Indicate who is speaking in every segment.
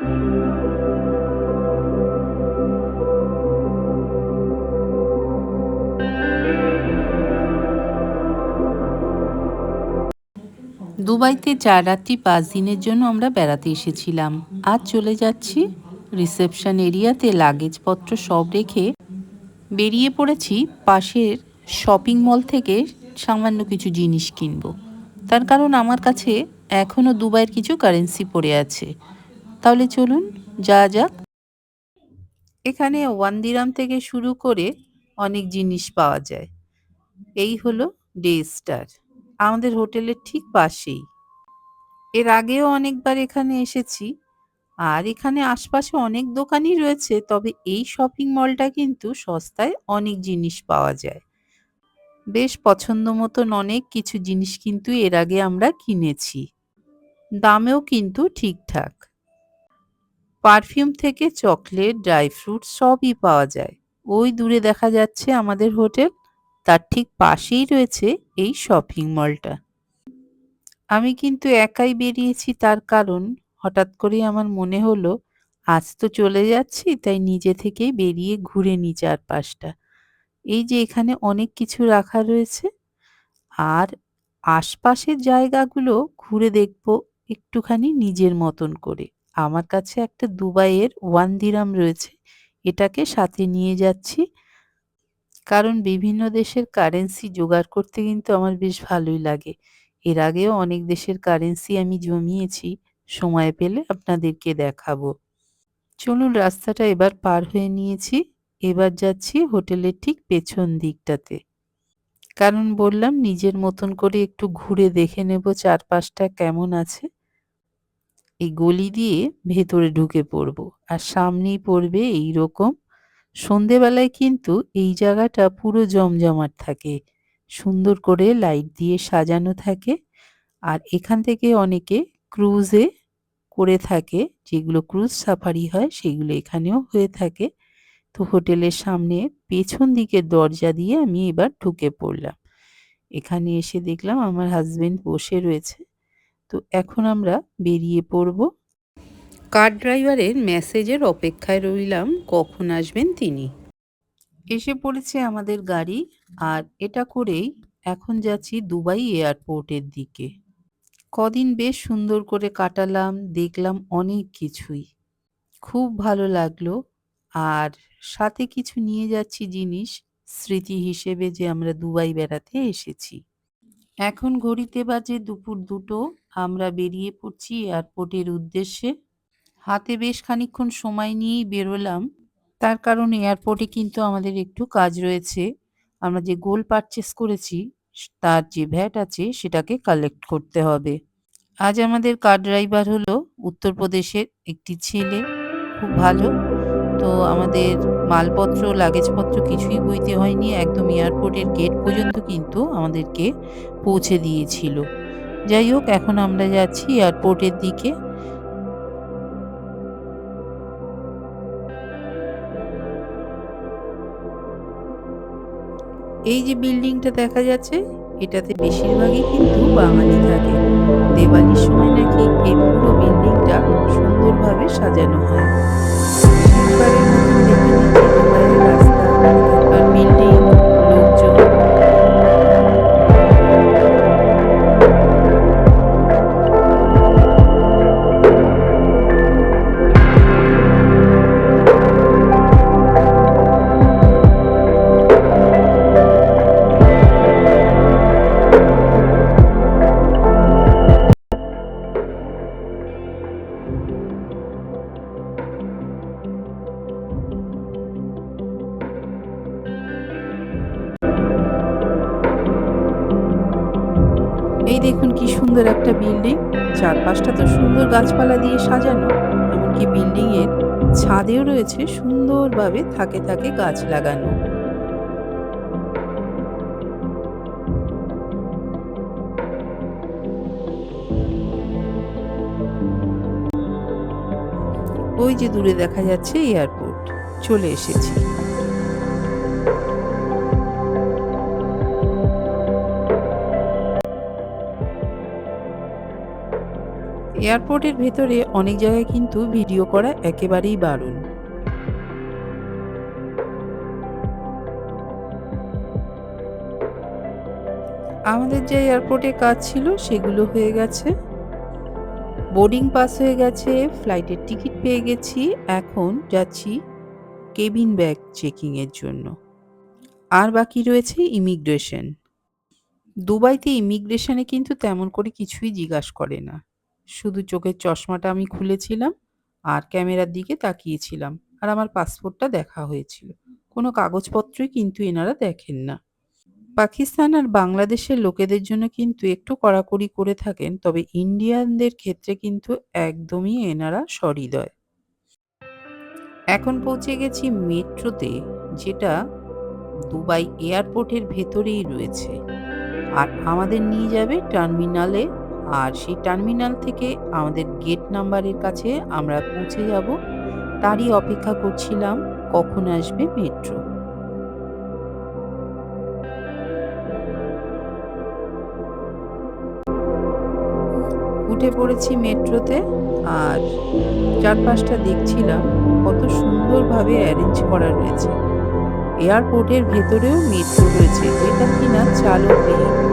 Speaker 1: দুবাইতে চার রাত্রি পাঁচ দিনের জন্য আমরা বেড়াতে এসেছিলাম। আজ চলে যাচ্ছি রিসেপশন এরিয়াতে লাগেজপত্র সব রেখে বেরিয়ে পড়েছি পাশের শপিং মল থেকে সামান্য কিছু জিনিস কিনবো। তার কারণ আমার কাছে এখনও দুবাইয়ের কিছু কারেন্সি পড়ে আছে। তাহলে চলুন যা যাক। এখানে ওয়ান দিরাম থেকে শুরু করে অনেক জিনিস পাওয়া যায়। এই হলো ডে স্টার। আমাদের হোটেলের ঠিক পাশেই। এর আগেও অনেকবার এখানে এসেছি। আর এখানে আশপাশে অনেক দোকানই রয়েছে, তবে এই শপিং মলটা কিন্তু সস্তায় অনেক জিনিস পাওয়া যায়। বেশ পছন্দ মতন অনেক কিছু জিনিস কিন্তু এর আগে আমরা কিনেছি। দামেও কিন্তু ঠিকঠাক। পারফিউম থেকে চকলেট, ড্রাই ফ্রুট সবই পাওয়া যায়। ওই দূরে দেখা যাচ্ছে আমাদের হোটেল। তার ঠিক পাশেই রয়েছে এই শপিং মলটা। আমি কিন্তু একাই বেরিয়েছি তার কারণ হঠাৎ করেই আমার মনে হলো, আজ তো চলে যাচ্ছি, তাই নিজে থেকেই বেরিয়ে ঘুরে নি চারপাশটা। এই যে এখানে অনেক কিছু রাখা রয়েছে, আর আশপাশের জায়গাগুলো ঘুরে দেখব একটুখানি নিজের মতন করে। আমার কাছে একটা দুবাইয়ের ওয়ান দিরাম রয়েছে। এটাকে সাথে নিয়ে যাচ্ছি। কারণ বিভিন্ন দেশের কারেন্সি জোগাড় করতে কিন্তু আমার বেশ ভালোই লাগে। এর আগেও অনেক দেশের কারেন্সি আমি জমিয়েছি। সময় পেলে আপনাদেরকে দেখাবো। চলুন রাস্তাটা এবার পার হয়ে নিয়েছি। এবার যাচ্ছি হোটেলের ঠিক পেছন দিকটাতে। কারণ বললাম নিজের মতন করে একটু ঘুরে দেখে নেব চারপাশটা কেমন আছে। এই গলি দিয়ে ভেতরে ঢুকে পড়ব। আর সামনেই পড়বে এই রকম সন্ধেবেলায় কিন্তু এই জায়গাটা পুরো জমজমাট থাকে। সুন্দর করে লাইট দিয়ে সাজানো থাকে। আর এখান থেকে অনেকে ক্রুজে করে থাকে। যেগুলো ক্রুজ সাফারি হয়, সেগুলো এখানেও হয়ে থাকে। তো হোটেলের সামনে পেছন দিকের দরজা দিয়ে আমি এবার ঢুকে পড়লাম। এখানে এসে দেখলাম আমার হাজবেন্ড বসে রয়েছে। তো এখন আমরা বেরিয়ে পড়ব। কার ড্রাইভারের মেসেজের অপেক্ষায় রইলাম, কখন আসবেন তিনি? এসে পড়েছে আমাদের গাড়ি, আর এটা করেই এখন যাচ্ছি দুবাই এয়ারপোর্টের দিকে। কদিন বেশ সুন্দর করে কাটালাম, দেখলাম অনেক কিছুই। খুব ভালো লাগল, আর সাথে কিছু নিয়ে যাচ্ছি জিনিস, স্মৃতি হিসেবে যে আমরা দুবাই বেড়াতে এসেছি। এখন ঘড়িতে বাজে দুপুর দুটো আমরা বেরিয়ে পড়ছি এয়ারপোর্টের উদ্দেশ্যে। হাতে বেশ খানিক্ষণ সময় নিয়েই বেরোলাম। তার কারণ এয়ারপোর্টে কিন্তু আমাদের একটু কাজ রয়েছে। আমরা যে গোল পারচেস করেছি, তার যে ভ্যাট আছে, সেটাকে কালেক্ট করতে হবে। আজ আমাদের কার ড্রাইভার হলো উত্তরপ্রদেশের একটি ছেলে, খুব ভালো। তো আমাদের মালপত্র লাগেজপত্র কিছুই বইতে হয়নি। একদম এয়ারপোর্টের গেট পর্যন্ত কিন্তু আমাদেরকে পৌঁছে দিয়েছিল। যাই হোক, এখন আমরা যাচ্ছি এয়ারপোর্টের দিকে। এই যে বিল্ডিংটা দেখা যাচ্ছে, এটাতে বেশিরভাগই কিন্তু বাঙালি থাকে। দেওয়ালির সময় নাকি এই পুরো বিল্ডিংটা সুন্দরভাবে সাজানো হয়। দেখুন কি সুন্দর একটা বিল্ডিং চারপাশটা তো সুন্দর গাছপালা দিয়ে সাজানো, এমনকি বিল্ডিং এর ছাদেও রয়েছে সুন্দরভাবে থাকে থাকে গাছ লাগানো। ওই যে দূরে দেখা যাচ্ছে এয়ারপোর্ট চলে এসেছি। এয়ারপোর্টের ভেতরে অনেক জায়গায় কিন্তু ভিডিও করা একেবারেই বারণ। আমাদের যে এয়ারপোর্টে কাজ ছিল সেগুলো হয়ে গেছে। বোর্ডিং পাস হয়ে গেছে, ফ্লাইটের টিকিট পেয়ে গেছি, এখন যাচ্ছি কেবিন ব্যাগ চেকিংয়ের জন্য। আর বাকি রয়েছে ইমিগ্রেশন। দুবাইতে ইমিগ্রেশনে কিন্তু তেমন করে কিছুই জিজ্ঞাসা করে না। শুধু চোখের চশমাটা আমি খুলেছিলাম আর ক্যামেরার দিকে তাকিয়েছিলাম আর আমার পাসপোর্টটা দেখা হয়েছিল। কোনো কাগজপত্রই কিন্তু এনারা দেখেন না। পাকিস্তান আর বাংলাদেশের লোকেদের জন্য কিন্তু একটু কড়াকড়ি করে থাকেন, তবে ইন্ডিয়ানদের ক্ষেত্রে কিন্তু একদমই এনারা সহৃদয়। এখন পৌঁছে গেছি মেট্রোতে, যেটা দুবাই এয়ারপোর্টের ভেতরেই রয়েছে। আর আমাদের নিয়ে যাবে টার্মিনালে আর সেই টার্মিনাল থেকে আমাদের গেট নাম্বারের কাছে আমরা পৌঁছে যাব। তারই অপেক্ষা করছিলাম কখন আসবে মেট্রো। উঠে পড়েছি মেট্রোতে আর চারপাশটা দেখছিলাম কত সুন্দরভাবে অ্যারেঞ্জ করা রয়েছে। এয়ারপোর্টের ভেতরেও মেট্রো রয়েছে। যেটা কিনা চালকবিহীন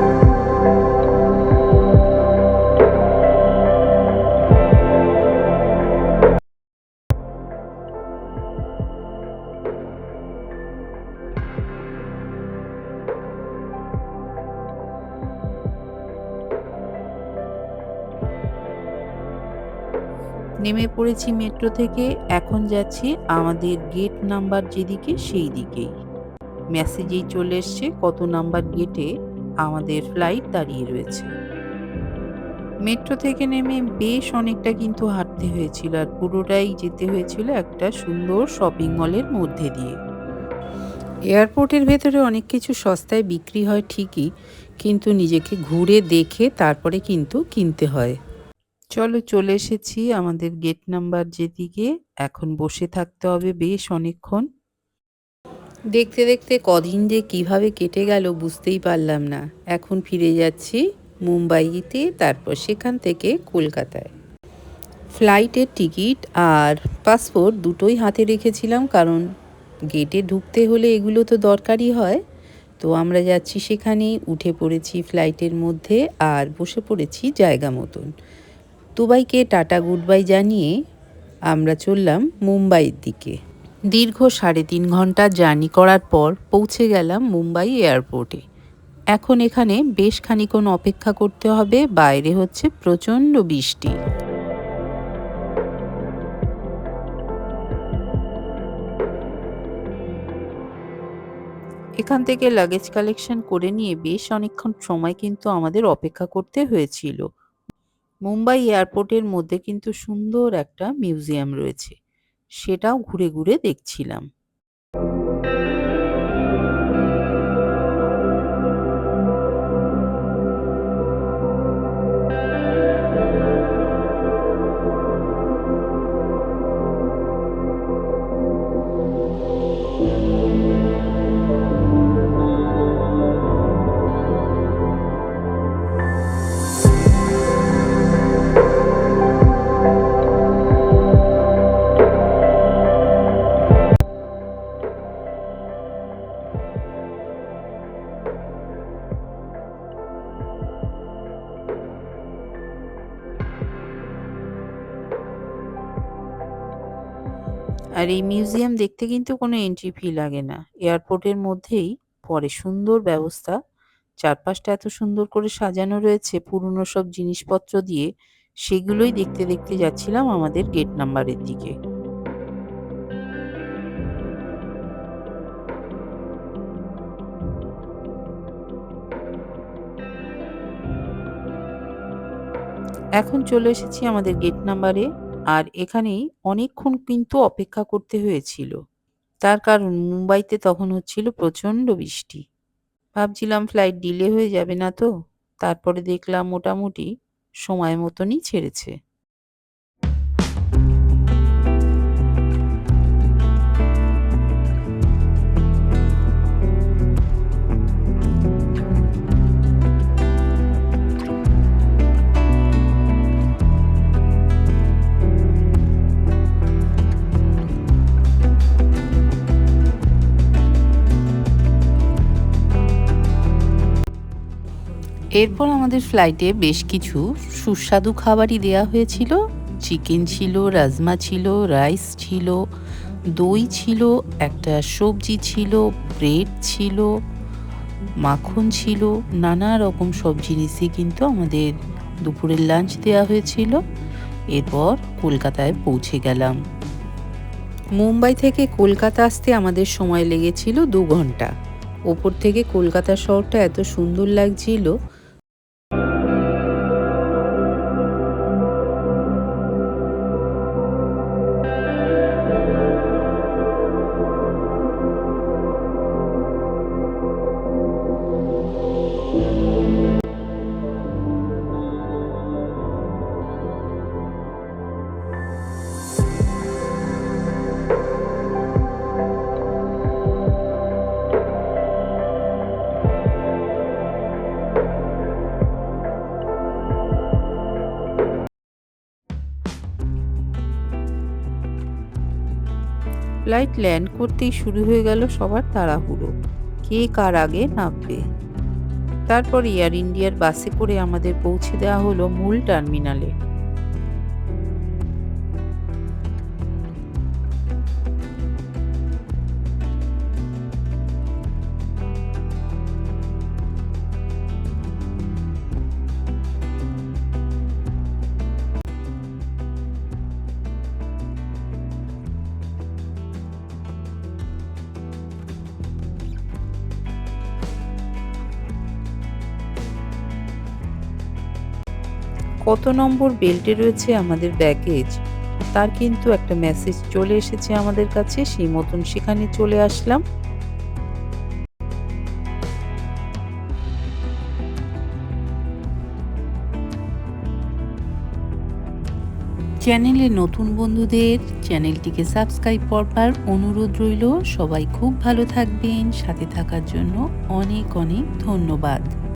Speaker 1: নেমে পড়েছি মেট্রো থেকে, এখন যাচ্ছি আমাদের গেট নাম্বার যেদিকে সেই দিকেই। মেসেজেই চলে এসছে, কত নাম্বার গেটে আমাদের ফ্লাইট দাঁড়িয়ে রয়েছে। মেট্রো থেকে নেমে বেশ অনেকটা কিন্তু হাঁটতে হয়েছিল, আর পুরোটাই যেতে হয়েছিল একটা সুন্দর শপিং মলের মধ্যে দিয়ে। এয়ারপোর্টের ভেতরে অনেক কিছু সস্তায় বিক্রি হয় ঠিকই, কিন্তু নিজেকে ঘুরে দেখে তারপরে কিন্তু কিনতে হয়। চলো চলে এসেছি আমাদের গেট নাম্বার যেদিকে। এখন বসে থাকতে হবে বেশ অনেকক্ষণ। দেখতে দেখতে কদিন যে কীভাবে কেটে গেল বুঝতেই পারলাম না। এখন ফিরে যাচ্ছি মুম্বাইতে, তারপর সেখান থেকে কলকাতায়। ফ্লাইটের টিকিট আর পাসপোর্ট দুটোই হাতে রেখেছিলাম কারণ গেটে ঢুকতে হলে এগুলো তো দরকারই হয়। তো আমরা যাচ্ছি সেখানেই, উঠে পড়েছি ফ্লাইটের মধ্যে আর বসে পড়েছি জায়গা মতন। দুবাইকে টাটা গুড বাই জানিয়ে আমরা চললাম মুম্বাইয়ের দিকে। দীর্ঘ সাড়ে তিন ঘণ্টা জার্নি করার পর পৌঁছে গেলাম মুম্বাই এয়ারপোর্টে। এখন এখানে বেশ খানিক্ষণ অপেক্ষা করতে হবে, বাইরে হচ্ছে প্রচণ্ড বৃষ্টি। এখান থেকে লাগেজ কালেকশন করে নিয়ে বেশ অনেকক্ষণ সময় কিন্তু আমাদের অপেক্ষা করতে হয়েছিল। মুম্বাই এয়ারপোর্টের মধ্যে কিন্তু সুন্দর একটা মিউজিয়াম রয়েছে। সেটাও ঘুরে ঘুরে দেখছিলাম। আর এই মিউজিয়াম দেখতে কিন্তু কোনো এন্ট্রি ফি লাগে না। এয়ারপোর্টের মধ্যেই পরে সুন্দর ব্যবস্থা। চারপাশটা এত সুন্দর করে সাজানো রয়েছে, পুরনো সব জিনিসপত্র দিয়ে। সেগুলোই দেখতে দেখতে যাচ্ছিলাম আমাদের গেট নাম্বারের দিকে। এখন চলে এসেছি আমাদের গেট নাম্বারে আর এখানেই অনেকক্ষণ কিন্তু অপেক্ষা করতে হয়েছিল। তার কারণ মুম্বাইতে তখন হচ্ছিল প্রচণ্ড বৃষ্টি। ভাবছিলাম ফ্লাইট ডিলে হয়ে যাবে না তো, তারপরে দেখলাম মোটামুটি সময় মতনই ছেড়েছে। এরপর আমাদের ফ্লাইটে বেশ কিছু সুস্বাদু খাবারই দেয়া হয়েছিল। চিকেন ছিল, রাজমা ছিল রাইস ছিল, দই ছিল, একটা সবজি ছিল ব্রেড ছিল, মাখন ছিল, নানা রকম সব জিনিসই কিন্তু আমাদের দুপুরের লাঞ্চ দেওয়া হয়েছিল। এরপর কলকাতায় পৌঁছে গেলাম। মুম্বাই থেকে কলকাতা আসতে আমাদের সময় লেগেছিল দু ঘণ্টা। ওপর থেকে কলকাতা শহরটা এত সুন্দর লাগছিল ফ্লাইট ল্যান্ড করতেই শুরু হয়ে গেল সবার তাড়াহুড়ো। কে কার আগে নামবে? তারপর এয়ার ইন্ডিয়ার বাসে করে আমাদের পৌঁছে দেওয়া হলো মূল টার্মিনালে। কত নম্বর বেল্টে রয়েছে আমাদের ব্যাগেজ তার কিন্তু একটা মেসেজ চলে এসেছে আমাদের কাছে, সেই মতন সেখানে চলে আসলাম। চ্যানেলে নতুন বন্ধুদের চ্যানেলটিকে সাবস্ক্রাইব করবার অনুরোধ রইল। সবাই খুব ভালো থাকবেন। সাথে থাকার জন্য অনেক অনেক ধন্যবাদ।